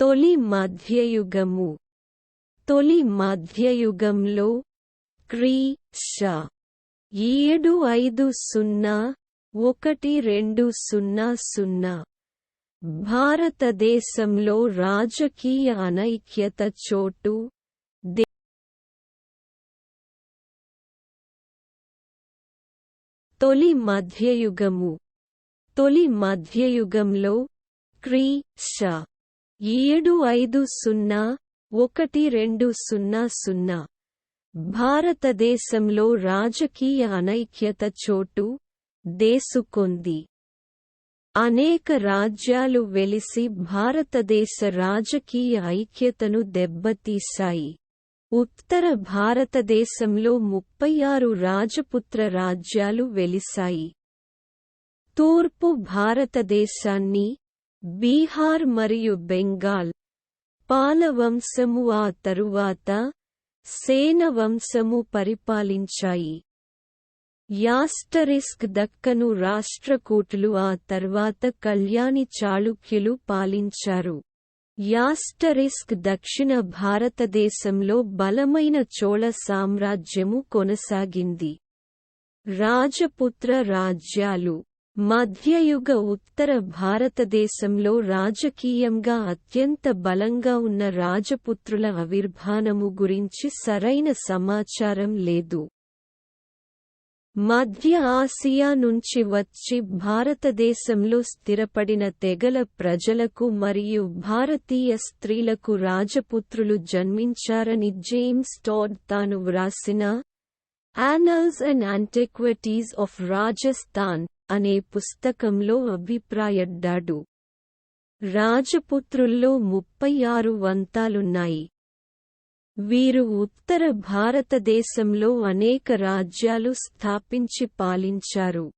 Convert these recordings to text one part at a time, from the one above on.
తొలి మధ్యయుగము. తొలి మధ్యయుగంలో క్రీ షా ఏడు ఐదు సున్నా ఒకటి రెండు సున్నా సున్నా. భారతదేశంలో రాజకీయ అనైక్యత చోటు దే- తొలి మధ్యయుగము. తొలి మధ్యయుగంలో క్రీ ష ఏడు ఐదు సున్నా ఒకటి రెండు సున్నా సున్నా. భారతదేశంలో రాజకీయ అనైక్యత చోటు దేసుకొంది అనేక రాజ్యాలు వెలిసి భారతదేశ రాజకీయ ఐక్యతను దెబ్బతీశాయి. ఉత్తర భారతదేశంలో ముప్పై ఆరు రాజపుత్ర రాజ్యాలు వెలిశాయి. తూర్పు భారతదేశాన్ని బీహార్ మరియు బెంగాల్ పాలవంశము ఆ తరువాత సేన వంశము పరిపాలించాయి. యాస్టరిస్క్ దక్కను రాష్ట్రకూటులు ఆ తర్వాత కళ్యాణి చాళుక్యులు పాలించారు. యాస్టరిస్క్ దక్షిణ భారతదేశంలో బలమైన చోళ సామ్రాజ్యము కొనసాగింది. రాజపుత్ర రాజ్యాలు మధ్యయుగ ఉత్తర భారతదేశంలో రాజకీయంగా అత్యంత బలంగా ఉన్న రాజపుత్రుల ఆవిర్భానము గురించి సరైన సమాచారం లేదు. మధ్య ఆసియా నుంచి వచ్చి భారతదేశంలో స్థిరపడిన తెగల ప్రజలకు మరియు భారతీయ స్త్రీలకు రాజపుత్రులు జన్మించారని జేమ్స్ టాడ్ తాను వ్రాసిన annals and antiquities of Rajasthan అనే పుస్తకంలో అభిప్రాయడ్డాడు. రాజపుత్రుల్లో ముప్పై ఆరు వంతాలున్నాయి. వీరు ఉత్తర భారతదేశంలో అనేక రాజ్యాలు స్థాపించి పాలించారు.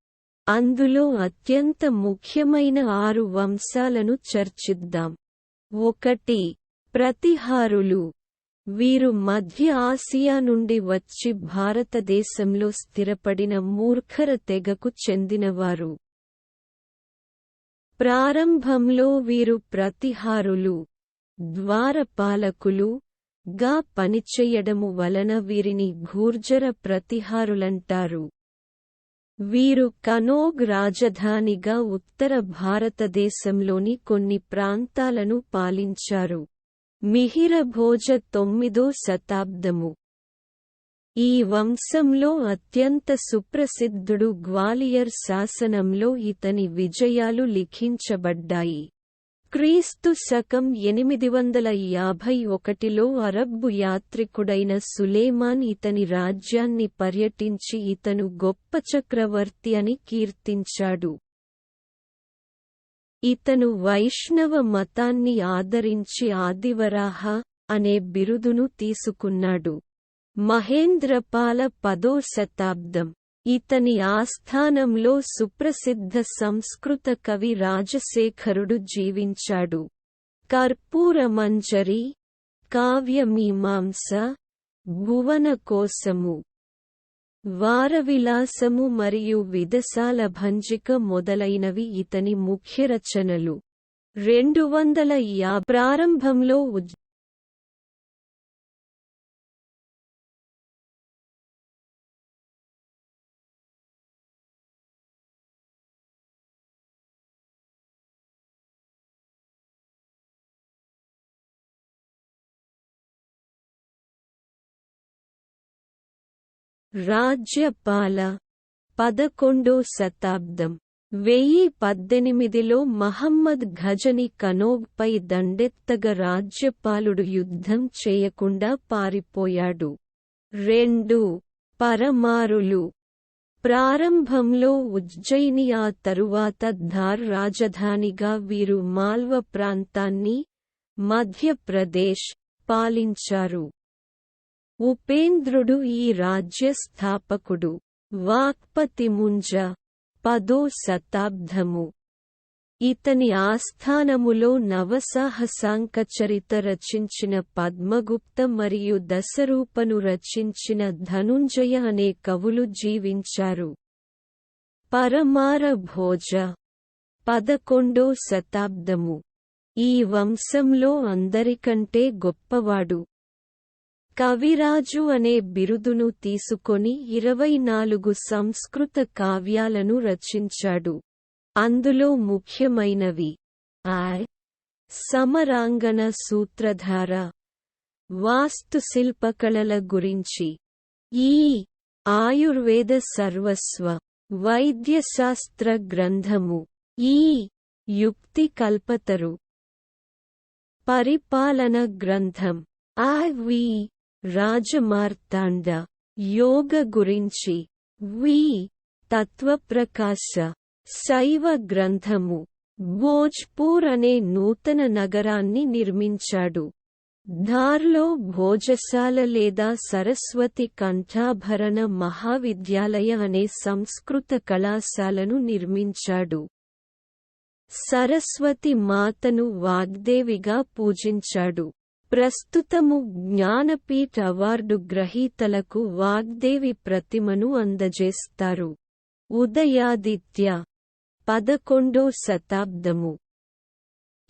అందులో అత్యంత ముఖ్యమైన ఆరు వంశాలను చర్చిద్దాం. ఒకటి ప్రతిహారులు. వీరు మధ్య ఆసియా నుండి వచ్చి భారతదేశంలో స్థిరపడిన మూర్ఖర తెగకు చెందినవారు. ప్రారంభంలో వీరు ప్రతిహారులు ద్వారపాలకులు గా పనిచేయడము వలన వీరిని ఘూర్జర ప్రతిహారులంటారు. వీరు కనోగ్ రాజధానిగా ఉత్తర భారతదేశంలోని కొన్ని ప్రాంతాలను పాలించారు. మిహిర భోజ తొమ్మిదో శతాబ్దము. ఈ వంశంలో అత్యంత సుప్రసిద్ధుడు గ్వాలియర్ శాసనంలో ఇతని విజయాలు లిఖించబడ్డాయి. క్రీస్తు శకం ఎనిమిది వందల యాభై ఒకటిలో అరబ్బు యాత్రికుడైన సులేమాన్ ఇతని రాజ్యాన్ని పర్యటించి ఇతను గొప్ప చక్రవర్తి అని కీర్తించాడు. ఇతను వైష్ణవ మతాన్ని ఆదరించి ఆదివరాహ అనే బిరుదును తీసుకున్నాడు. మహేంద్రపాల పదో శతాబ్దం. ఇతని ఆస్థానంలో సుప్రసిద్ధ సంస్కృత కవి రాజశేఖరుడు జీవించాడు. కర్పూరమంజరి కావ్యమీమాంస భువన కోసము వారవిలాసము మరియు విదసాల భంజిక మొదలైనవి ఇతని ముఖ్య రచనలు. రెండు వందల యా ప్రారంభంలో రాజ్యపాల పదకొండో శతాబ్దం. వెయ్యి పద్దెనిమిదిలో మహమ్మద్ ఘజని కనోగ్పై దండెత్తగ రాజ్యపాలుడు యుద్ధం చేయకుండా పారిపోయాడు. రెండు పరమారులు. ప్రారంభంలో ఉజ్జయిని ఆ తరువాత ధార్ రాజధానిగా వీరు మాల్వ ప్రాంతాన్ని మధ్యప్రదేశ్ పాలించారు. ఉపేంద్రుడు ఈ రాజ్య స్థాపకుడు వాక్పతిముంజ పదో శతాబ్దము. ఇతని ఆస్థానములో నవసాహసాంకచరిత రచించిన పద్మగుప్త మరియు దశరూపను రచించిన ధనుంజయ అనే కవులు జీవించారు. పరమార భోజ పదకొండో శతాబ్దము. ఈ వంశంలో అందరికంటే గొప్పవాడు. కవిరాజు అనే బిరుదును తీసుకొని ఇరవై నాలుగు సంస్కృత కావ్యాలను రచించాడు. అందులో ముఖ్యమైనవి ఆయ్ సమరాంగణ సూత్రధార వాస్తుశిల్పకళల గురించి ఈ. ఆయుర్వేద సర్వస్వ వైద్యశాస్త్ర గ్రంథము ఈ. యుక్తి కల్పతరు. పరిపాలన గ్రంథం ఆ. వి. రాజమార్తాండ యోగ గురించి వి. తత్వప్రకాశ శైవ గ్రంథము భోజ్పూర్ అనే నూతన నగరాన్ని నిర్మించాడు. ధార్లో భోజశాల లేదా సరస్వతి కంఠాభరణ మహావిద్యాలయ అనే సంస్కృత కళాశాలను నిర్మించాడు. సరస్వతి మాతను వాగ్దేవిగా పూజించాడు. ప్రస్తుతము జ్ఞానపీఠ అవార్డు గ్రహీతలకు వాగ్దేవి ప్రతిమను అందజేస్తారు. ఉదయాదిత్య పదకొండో శతాబ్దము.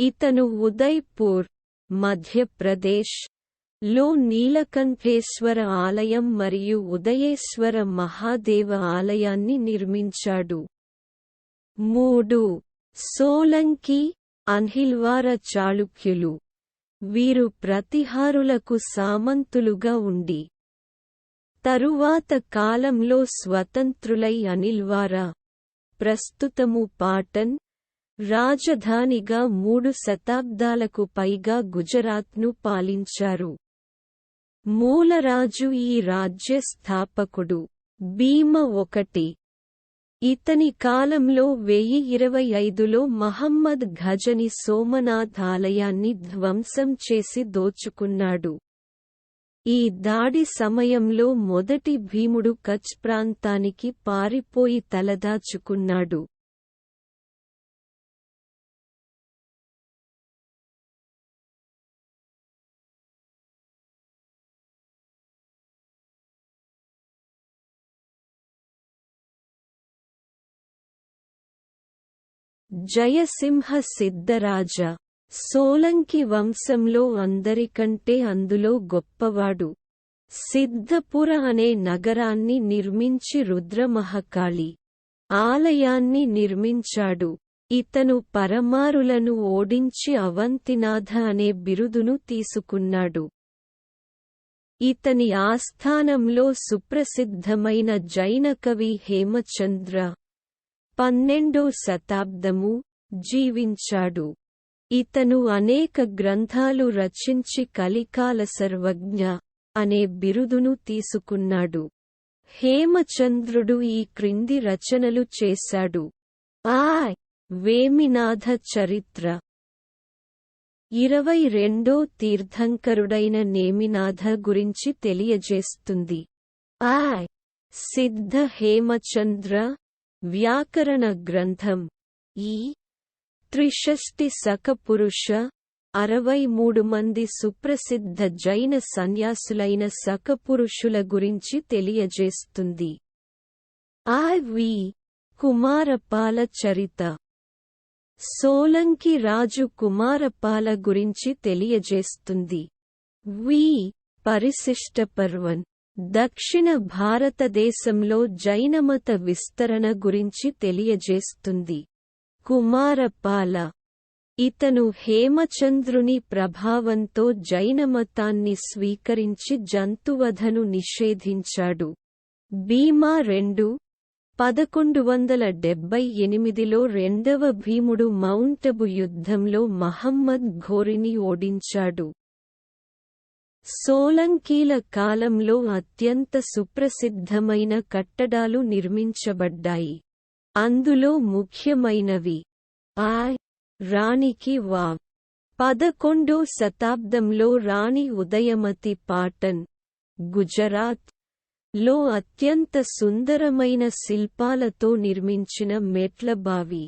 ఇతను ఉదయ్పూర్ మధ్యప్రదేశ్లో నీలకంఠేశ్వర ఆలయం మరియు ఉదయేశ్వర మహాదేవ ఆలయాన్ని నిర్మించాడు. మూడు సోలంకి అన్హిల్వార చాళుక్యులు. వీరు ప్రతిహారులకు సామంతులుగా ఉండి తరువాత కాలంలో స్వతంత్రులై అనిల్వారా ప్రస్తుతము పాటన్ రాజధానిగా మూడు శతాబ్దాలకు పైగా గుజరాత్ను పాలించారు. మూలరాజు ఈ రాజ్య స్థాపకుడు భీమ ఒకటి ఇతని కాలంలో వెయ్యి ఇరవై ఐదులో మహమ్మద్ ఘజని సోమనాథ్ ఆలయాన్ని ధ్వంసం చేసి దోచుకున్నాడు. ఈ దాడి సమయంలో మొదటి భీముడు కచ్ ప్రాంతానికి పారిపోయి తలదాచుకున్నాడు. జయసింహ సిద్ధరాజ సోలంకి వంశంలో అందరికంటే అందులో గొప్పవాడు. సిద్ధపుర అనే నగరాన్ని నిర్మించి రుద్రమహకాళి ఆలయాన్ని నిర్మించాడు. ఇతను పరమారులను ఓడించి అవంతినాథ అనే బిరుదును తీసుకున్నాడు. ఇతని ఆస్థానంలో సుప్రసిద్ధమైన జైన కవి హేమచంద్ర పన్నెండో శతాబ్దము జీవించాడు. ఇతను అనేక గ్రంథాలు రచించి కలికాల సర్వజ్ఞ అనే బిరుదును తీసుకున్నాడు. హేమచంద్రుడు ఈ క్రింది రచనలు చేశాడు. ఆయ్! వేమినాథ చరిత్ర. ఇరవై రెండో తీర్థంకరుడైన నేమినాథ గురించి తెలియజేస్తుంది. ఆయ్! సిద్ధ హేమచంద్ర వ్యాకరణ గ్రంథం. ఈ త్రిషష్టి సకపురుష అరవై మూడు మంది సుప్రసిద్ధ జైన సన్యాసులైన సకపురుషుల గురించి తెలియజేస్తుంది. ఆ వి కుమారపాల చరిత సోలంకి రాజు కుమారపాల గురించి తెలియజేస్తుంది. వి పరిశిష్ట పర్వన్ దక్షిణ భారతదేశంలో జైనమత విస్తరణ గురించి తెలియజేస్తుంది. కుమారపాల. ఇతను హేమచంద్రుని ప్రభావంతో జైనమతాన్ని స్వీకరించి జంతువధను నిషేధించాడు. భీమా రెండు పదకొండు వందల డెబ్బై ఎనిమిదిలో రెండవ భీముడు మౌంటబు యుద్ధంలో మహమ్మద్ ఘోరిని ఓడించాడు. సోలంకీల కాలంలో అత్యంత సుప్రసిద్ధమైన కట్టడాలు నిర్మించబడ్డాయి. అందులో ముఖ్యమైనవి ఆయ్ రాణికి వా పదకొండో శతాబ్దంలో రాణి ఉదయమతి పాటన్ గుజరాత్లో అత్యంత సుందరమైన శిల్పాలతో నిర్మించిన మెట్లబావి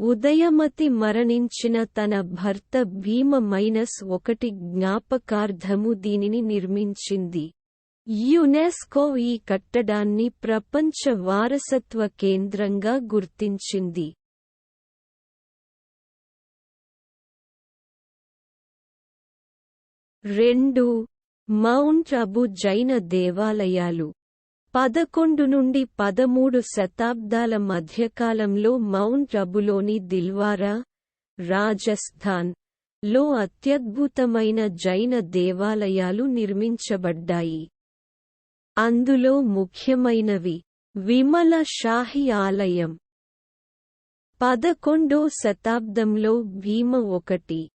ఉదయమతి మరణించిన తన భర్త భీమ మైనస్ ఒకటి జ్ఞాపకార్థము దీనిని నిర్మించింది. యునెస్కో ఈ కట్టడాన్ని ప్రపంచ వారసత్వ కేంద్రంగా గుర్తించింది. రెండు మౌంట్ అబు జైన దేవాలయాలు. పదకొండు నుండి పదమూడు శతాబ్దాల మధ్యకాలంలో మౌంట్ అబులోని దిల్వారా రాజస్థాన్లో అత్యద్భుతమైన జైన దేవాలయాలు నిర్మించబడ్డాయి. అందులో ముఖ్యమైనవి విమల షాహి ఆలయం. పదకొండో శతాబ్దంలో భీమ ఒకటి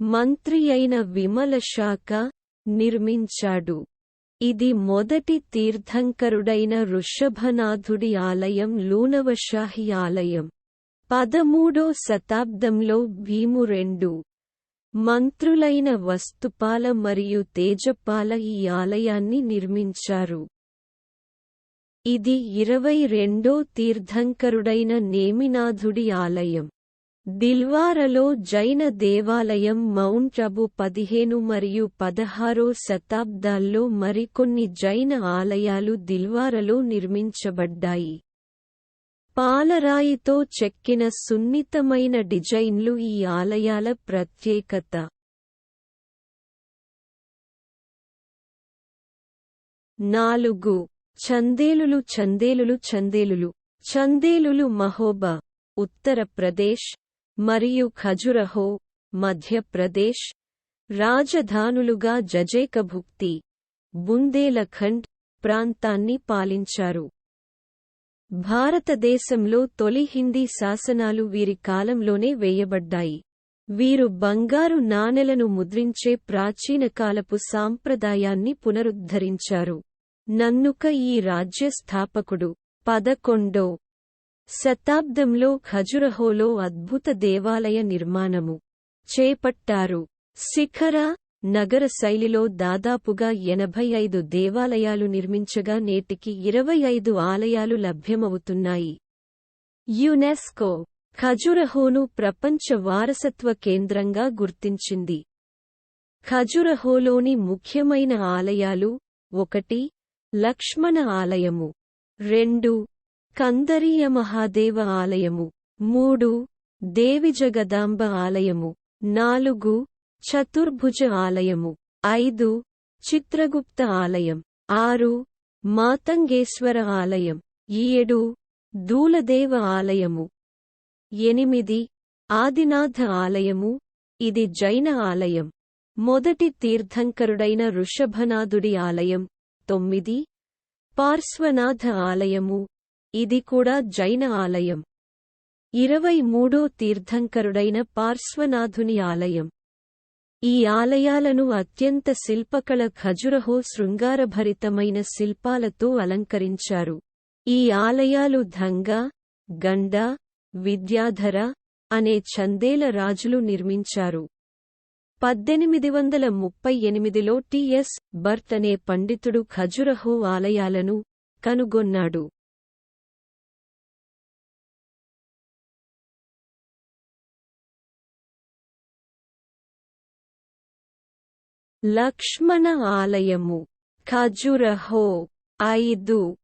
మంత్రి అయిన విమల శాఖ నిర్మించాడు. ఇది మొదటి తీర్థంకరుడైన ఋషభనాథుడి ఆలయం లూనవషాహి ఆలయం. పదమూడో శతాబ్దంలో భీము రెండు మంత్రులైన వస్తుపాల మరియు తేజపాల ఈ ఆలయాన్ని నిర్మించారు. ఇది ఇరవై రెండో తీర్థంకరుడైన నేమినాథుడి ఆలయం. దిల్వారలో జైన దేవాలయం మౌంట్ అబు పదిహేను మరియు పదహారో శతాబ్దాల్లో మరికొన్ని జైన ఆలయాలు దిల్వారలో నిర్మించబడ్డాయి. పాలరాయితో చెక్కిన సున్నితమైన డిజైన్లు ఈ ఆలయాల ప్రత్యేకత. నాలుగు. చందేలులు చందేలులు చందేలులు. చందేలులు మహోబా. ఉత్తరప్రదేశ్. మరియు ఖజురహో మధ్యప్రదేశ్ రాజధానులుగా జజేకభుక్తి బుందేలఖండ్ ప్రాంతాన్ని పాలించారు. భారతదేశంలో తొలి హిందీ శాసనాలు వీరి కాలంలోనే వేయబడ్డాయి. వీరు బంగారు నాణెలను ముద్రించే ప్రాచీనకాలపు సాంప్రదాయాన్ని పునరుద్ధరించారు. నన్నుక ఈ రాజ్య స్థాపకుడు పదకొండో శతాబ్దంలో ఖజురహోలో అద్భుత దేవాలయ నిర్మాణము చేపట్టారు. శిఖర నగర శైలిలో దాదాపుగా ఎనభై ఐదు దేవాలయాలు నిర్మించగా నేటికి ఇరవై ఐదు ఆలయాలు లభ్యమవుతున్నాయి. యునెస్కో ఖజురహోను ప్రపంచ వారసత్వ కేంద్రంగా గుర్తించింది. ఖజురహోలోని ముఖ్యమైన ఆలయాలు ఒకటి లక్ష్మణ ఆలయము. రెండు కందరీయ మహాదేవ ఆలయము. మూడు దేవిజగదాంబ ఆలయము. నాలుగు చతుర్భుజ ఆలయము. ఐదు చిత్రగుప్త ఆలయం. ఆరు మాతంగేశ్వర ఆలయం. ఏడు దూలదేవ ఆలయము. ఎనిమిది ఆదినాథ ఆలయము. ఇది జైన ఆలయం. మొదటి తీర్థంకరుడైన ఋషభనాథుడి ఆలయం. తొమ్మిది పార్శ్వనాథ ఆలయము. ఇది కూడా జైన ఆలయం. ఇరవై మూడో తీర్థంకరుడైన పార్శ్వనాథుని ఆలయం. ఈ ఆలయాలను అత్యంత శిల్పకళ ఖజురహో శృంగారభరితమైన శిల్పాలతో అలంకరించారు. ఈ ఆలయాలు ధంగా గండ విద్యాధర అనే చందేల రాజులు నిర్మించారు. పద్దెనిమిది వందల ముప్పై ఎనిమిదిలో టిఎస్ బర్త్ అనే పండితుడు ఖజురహో ఆలయాలను కనుగొన్నాడు. లక్ష్మణ ఆలయము. ఖజురహో. ఐదు.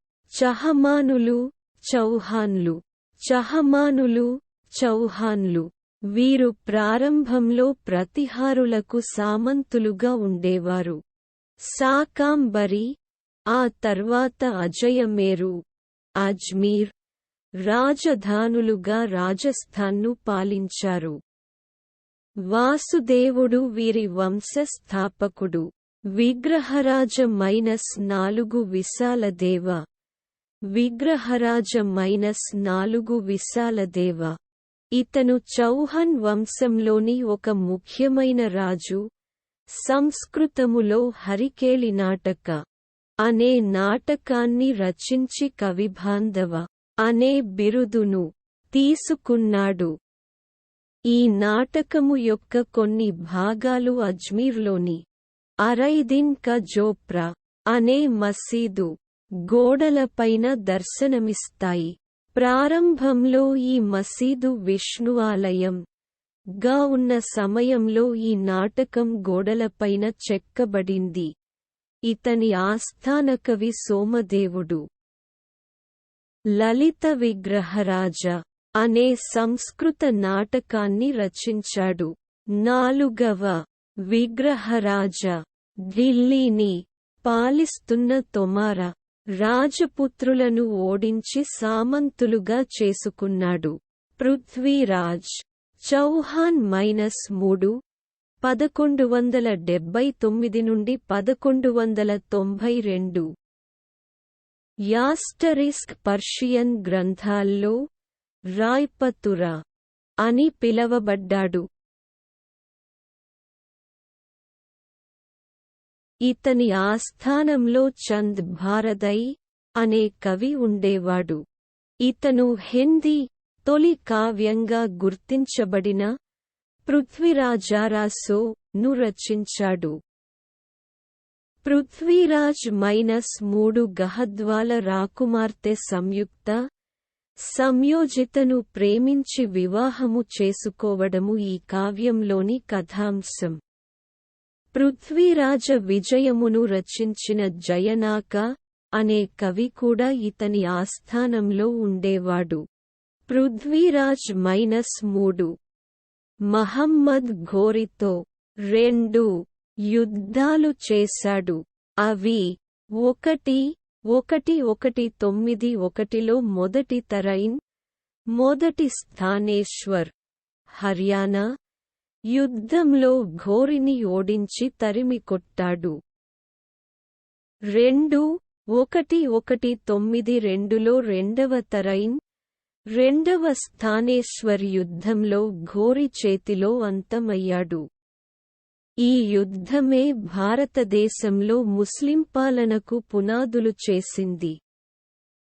చహమానులు చౌహాన్లు. చహమానులు చౌహాన్లు. వీరు ప్రారంభంలో ప్రతిహారులకు సామంతులుగా ఉండేవారు. సాకాంబరి. ఆ తర్వాత అజయమేరు. అజ్మీర్. రాజధానులుగా రాజస్థాన్ను పాలించారు. వాసుదేవుడు వీరి వంశస్థాపకుడు. విగ్రహరాజ మైనస్ నాలుగు విశాలదేవ విగ్రహరాజ మైనస్ నాలుగు విశాలదేవ ఇతను చౌహన్ వంశంలోని ఒక ముఖ్యమైన రాజు. సంస్కృతములో హరికేళి నాటక. అనే నాటకాన్ని రచించి కవిబాంధవ. అనే బిరుదును తీసుకున్నాడు. ఈ నాటకము యొక్క కొన్ని భాగాలు అజ్మీర్లోని అరైదిన్ క జోప్రా అనే మసీదు గోడలపైన దర్శనమిస్తాయి. ప్రారంభంలో ఈ మసీదు విష్ణు ఆలయం గా ఉన్న సమయంలో ఈ నాటకం గోడలపైన చెక్కబడింది. ఇతని ఆస్థానకవి సోమదేవుడు. లలిత విగ్రహరాజ అనే సంస్కృత నాటకాన్ని రచించాడు. నాలుగవ విగ్రహరాజ ఢిల్లీని పాలిస్తున్న తొమార రాజపుత్రులను ఓడించి సామంతులుగా చేసుకున్నాడు. పృథ్వీరాజ్ చౌహాన్ మైనస్ మూడు పదకొండు వందల డెబ్బై తొమ్మిది నుండి పదకొండు వందల తొంభై రెండు. యాస్టరిస్క్ పర్షియన్ గ్రంథాల్లో రాయ్పతురా అని పిలవబడ్డాడు. ఇతని ఆస్థానంలో చంద్ భారదై అనే కవి ఉండేవాడు. ఇతను హిందీ తొలి కావ్యంగా గుర్తించబడిన పృథ్వీరాజారాసో ను రచించాడు. పృథ్వీరాజ్ మైనస్ మూడు గహద్వాల రాకుమార్తె సంయుక్త సంయోజితను ప్రేమించి వివాహము చేసుకోవడము ఈ కావ్యంలోని కథాంశం. పృథ్వీరాజ విజయమును రచించిన జయనాక అనే కవి కూడా ఇతని ఆస్థానంలో ఉండేవాడు. పృథ్వీరాజ్ మైనస్ మూడు. మహమ్మద్ ఘోరితో రెండు యుద్ధాలు చేశాడు. అవి ఒకటి ఒకటి ఒకటి తొమ్మిది ఒకటిలో మొదటి తరైన్ మొదటి స్థానేశ్వర్ హర్యానా యుద్ధంలో ఘోరిని ఓడించి తరిమి కొట్టాడు. రెండు ఒకటి ఒకటి తొమ్మిది రెండులో రెండవ తరైన్ రెండవ స్థానేశ్వర్ యుద్ధంలో ఘోరి చేతిలో అంతమయ్యాడు. ఈ యుద్ధమే భారతదేశంలో ముస్లిం పాలనకు పునాదులు చేసింది.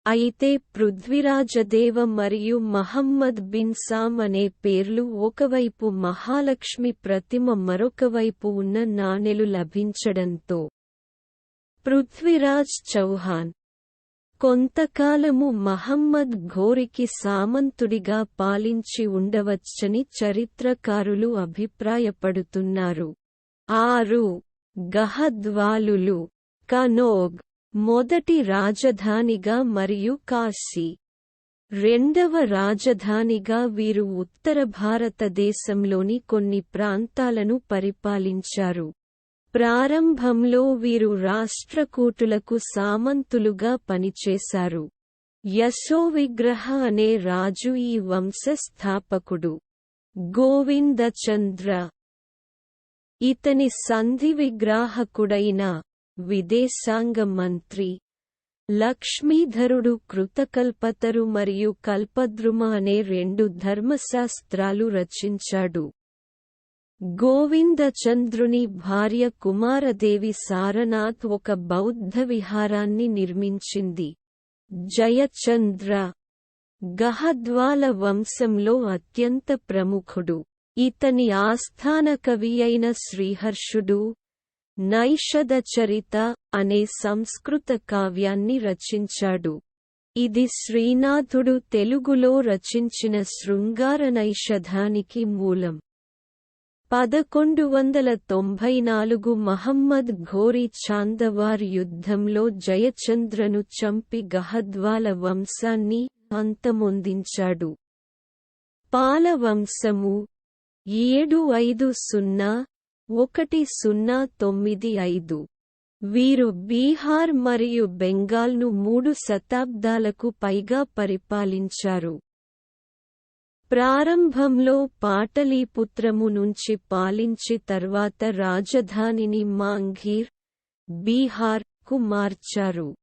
అయితే పృథ్వీరాజదేవ మరియు మహమ్మద్ బిన్ సామ్ అనే పేర్లు ఒకవైపు మహాలక్ష్మి ప్రతిమ మరొకవైపు ఉన్న నాణెలు లభించడంతో పృథ్వీరాజ్ చౌహాన్ కొంతకాలము మహమ్మద్ ఘోరికి సామంతుడిగా పాలించి ఉండవచ్చని చరిత్రకారులు అభిప్రాయపడుతున్నారు. ఆరు గహద్వాలులు కనోగ్ మొదటి రాజధానిగా మరియు కాశీ రెండవ రాజధానిగా వీరు ఉత్తర భారతదేశంలోని కొన్ని ప్రాంతాలను పరిపాలించారు. ప్రారంభంలో వీరు రాష్ట్రకూటులకు సామంతులుగా పనిచేశారు. యశోవిగ్రహ అనే రాజు ఈ వంశ స్థాపకుడు గోవిందచంద్ర ఇతని సంధి విగ్రాహకుడైన విదేశాంగ మంత్రి లక్ష్మీధరుడు కృతకల్పతరు మరియు కల్పద్రుమ అనే రెండు ధర్మశాస్త్రాలు రచించాడు. గోవిందచంద్రుని భార్య కుమారదేవి సారనాథ్ ఒక బౌద్ధ విహారాన్ని నిర్మించింది. జయచంద్ర గహద్వాల వంశంలో అత్యంత ప్రముఖుడు. ఇతని ఆస్థాన కవి అయిన శ్రీహర్షుడు నైషదచరిత అనే సంస్కృత కావ్యాన్ని రచించాడు. ఇది శ్రీనాథుడు తెలుగులో రచించిన శృంగార నైషధానికి మూలం. పదకొండు వందల తొంభై నాలుగు మహమ్మద్ ఘోరీ చాందవార్ యుద్ధంలో జయచంద్రను చంపి గహద్వాల వంశాన్ని అంతమొందించాడు. పాలవంశము ఏడు ఐదు సున్నా ఒకటి సున్నా తొమ్మిది ఐదు. వీరు బీహార్ మరియు బెంగాల్ను మూడు శతాబ్దాలకు పైగా పరిపాలించారు. ప్రారంభంలో పాటలీపుత్రము నుంచి పాలించి తర్వాత రాజధానిని మాంఘీర్ బీహార్కు మార్చారు.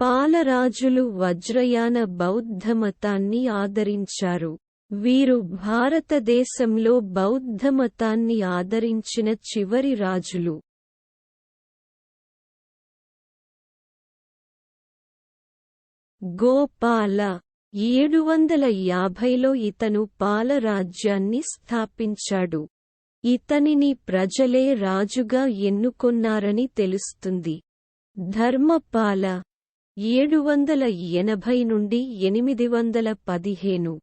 పాలరాజులు వజ్రయాన బౌద్ధమతాన్ని ఆదరించారు. వీరు భారతదేశంలో బౌద్ధమతాన్ని ఆదరించిన చివరి రాజులు. గోపాల ఏడు వందల యాభైలో ఇతను పాలరాజ్యాన్ని స్థాపించాడు. ఇతనిని ప్రజలే రాజుగా ఎన్నుకొన్నారని తెలుస్తుంది. ధర్మపాల ఏడు వందల ఎనభై నుండి ఎనిమిది వందల పదిహేను.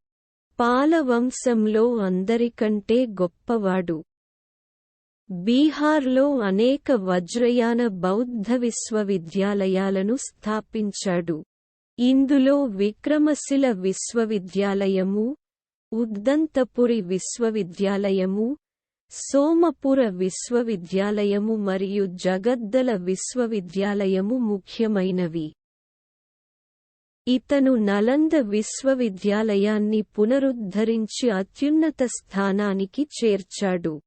పాలవంశంలో అందరికంటే గొప్పవాడు. బీహార్లో అనేక వజ్రయాన బౌద్ధ విశ్వవిద్యాలయాలను స్థాపించాడు. ఇందులో విక్రమశిల విశ్వవిద్యాలయము ఉద్దంతపురి విశ్వవిద్యాలయము సోమపుర విశ్వవిద్యాలయము మరియు జగద్దల విశ్వవిద్యాలయము ముఖ్యమైనవి. ఇతను నలంద విశ్వవిద్యాలయాన్ని పునరుద్ధరించి అత్యున్నత స్థానానికి చేర్చాడు.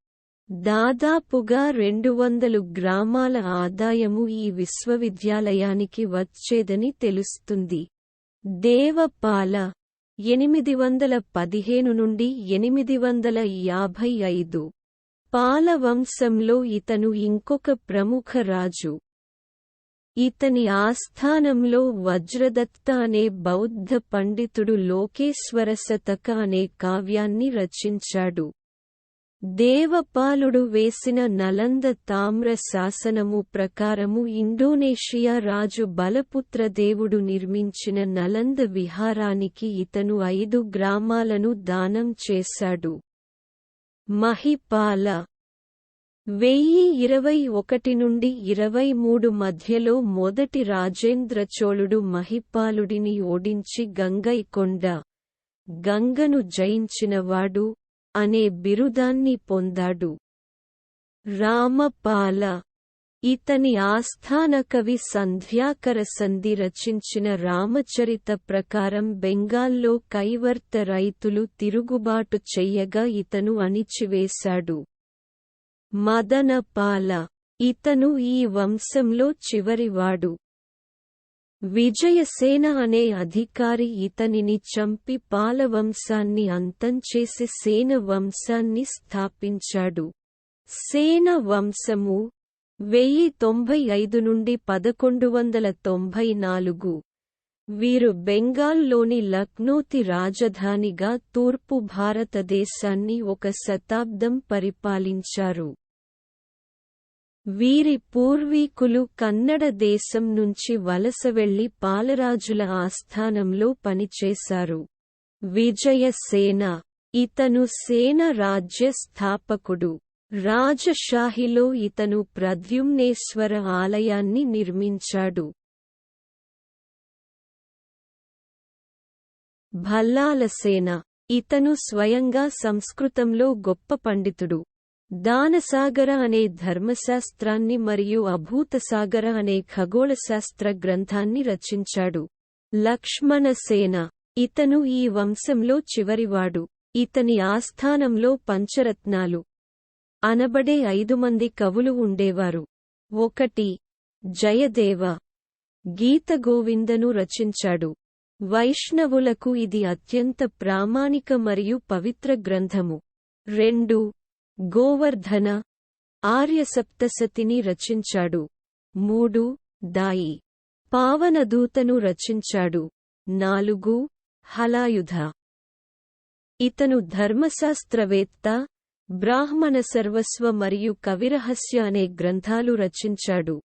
దాదాపుగా రెండు వందలు గ్రామాల ఆదాయము ఈ విశ్వవిద్యాలయానికి వచ్చేదని తెలుస్తుంది. దేవపాల ఎనిమిది వందల పదిహేను నుండి ఎనిమిది వందల యాభై ఐదు. పాలవంశంలో ఇతను ఇంకొక ప్రముఖ రాజు. ఇతని ఆస్థానంలో వజ్రదత్త అనే బౌద్ధ పండితుడు లోకేశ్వర శతక అనే కావ్యాన్ని రచించాడు. దేవపాలుడు వేసిన నలంద తామ్ర శాసనము ప్రకారము ఇండోనేషియా రాజు బలపుత్ర దేవుడు నిర్మించిన నలంద విహారానికి ఇతను ఐదు గ్రామాలను దానం చేశాడు. మహిపాల వెయ్యి ఇరవై ఒకటి నుండి ఇరవై మూడు మధ్యలో మొదటి రాజేంద్ర చోళుడు మహిపాలుడిని ఓడించి గంగైకొండ గంగను జయించినవాడు అనే బిరుదాన్ని పొందాడు. రామపాల. ఇతని ఆస్థాన కవి సంధ్యాకర సంధి రచించిన రామచరిత ప్రకారం బెంగాల్లో కైవర్త రైతులు తిరుగుబాటు చెయ్యగా ఇతను అణిచివేశాడు. మదనపాల. ఇతను ఈ వంశంలో చివరివాడు. విజయసేన అనే అధికారి ఇతనిని చంపి పాలవంశాన్ని అంతంచేసి సేన వంశాన్ని స్థాపించాడు. సేన వంశము వెయ్యి తొంభై ఐదు నుండి పదకొండు వందల తొంభై నాలుగు. వీరు బెంగాల్లోని లక్నోతి రాజధానిగా తూర్పు భారతదేశాన్ని ఒక శతాబ్దం పరిపాలించారు. వీరి పూర్వీకులు కన్నడ దేశం నుంచి వలస వెళ్ళి పాలరాజుల ఆస్థానంలో పనిచేశారు. విజయసేన ఇతను సేన రాజ్య స్థాపకుడు. రాజషాహిలో ఇతను ప్రద్యుమ్నేశ్వర ఆలయాన్ని నిర్మించాడు. భల్లాలసేన ఇతను స్వయంగా సంస్కృతంలో గొప్ప పండితుడు. దానసాగర అనే ధర్మశాస్త్రాన్ని మరియు అభూతసాగర అనే ఖగోళశాస్త్ర గ్రంథాన్ని రచించాడు. లక్ష్మణసేన. ఇతను ఈ వంశంలో చివరివాడు. ఇతని ఆస్థానంలో పంచరత్నాలు. అనబడే ఐదు మంది కవులు ఉండేవారు. ఒకటి. జయదేవ. గీతగోవిందను రచించాడు. వైష్ణవులకు ఇది అత్యంత ప్రామాణిక మరియు పవిత్ర గ్రంథము. రెండు. గోవర్ధన ఆర్యసప్తసతిని రచించాడు. మూడు దాయి పావనదూతను రచించాడు. నాలుగు హలాయుధ ఇతను ధర్మశాస్త్రవేత్త బ్రాహ్మణ సర్వస్వ మరియు కవిరహస్య అనే గ్రంథాలు రచించాడు.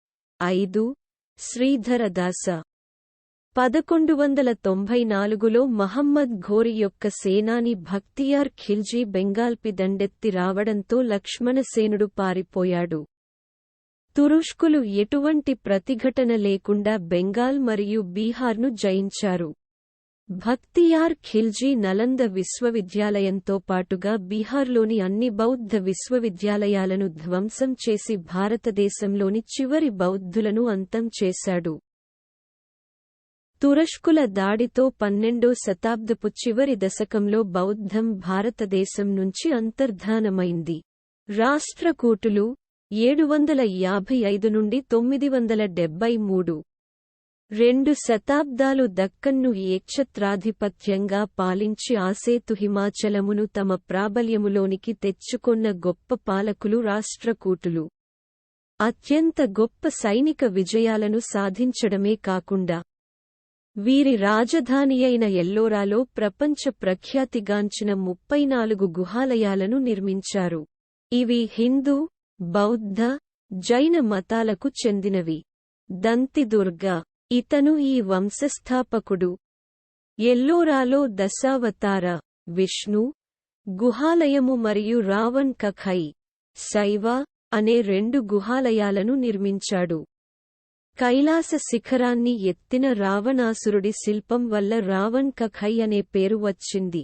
ఐదు శ్రీధరదాస పదకొండు వందల తొంభై నాలుగులో మహమ్మద్ ఘోరి యొక్క సేనాని భక్తియార్ ఖిల్జీ బెంగాల్పి దండెత్తి రావడంతో లక్ష్మణసేనుడు పారిపోయాడు. తురుష్కులు ఎటువంటి ప్రతిఘటన లేకుండా బెంగాల్ మరియు బీహార్ను జయించారు. భక్తియార్ ఖిల్జీ నలంద విశ్వవిద్యాలయంతో పాటుగా బీహార్లోని అన్ని బౌద్ధ విశ్వవిద్యాలయాలను ధ్వంసం చేసి భారతదేశంలోని చివరి బౌద్ధులను అంతం చేశాడు. తురష్కుల దాడితో పన్నెండో శతాబ్దపు చివరి దశకంలో బౌద్ధం భారతదేశం నుంచి అంతర్ధానమైంది. రాష్ట్రకూటులు ఏడు వందల యాభై ఐదు నుండి తొమ్మిది వందల డెబ్బై మూడు. రెండు శతాబ్దాలు దక్కన్ను ఏక్షత్రాధిపత్యంగా పాలించి ఆసేతు హిమాచలమును తమ ప్రాబల్యములోనికి తెచ్చుకొన్న గొప్ప పాలకులు రాష్ట్రకూటులు. అత్యంత గొప్ప సైనిక విజయాలను సాధించడమే కాకుండా వీరి రాజధానియైన ఎల్లోరాలో ప్రపంచ ప్రఖ్యాతిగాంచిన ముప్పై నాలుగు గుహాలయాలను నిర్మించారు. ఇవి హిందూ బౌద్ధ జైన మతాలకు చెందినవి. దంతిదుర్గ ఇతను ఈ వంశస్థాపకుడు. ఎల్లోరాలో దశావతార విష్ణు గుహాలయము మరియు రావణ్ కఖై శైవ అనే రెండు గుహాలయాలను నిర్మించాడు. కైలాస శిఖరాన్ని ఎత్తిన రావణాసురుడి శిల్పం వల్ల రావణ్ కఖై అనే పేరు వచ్చింది.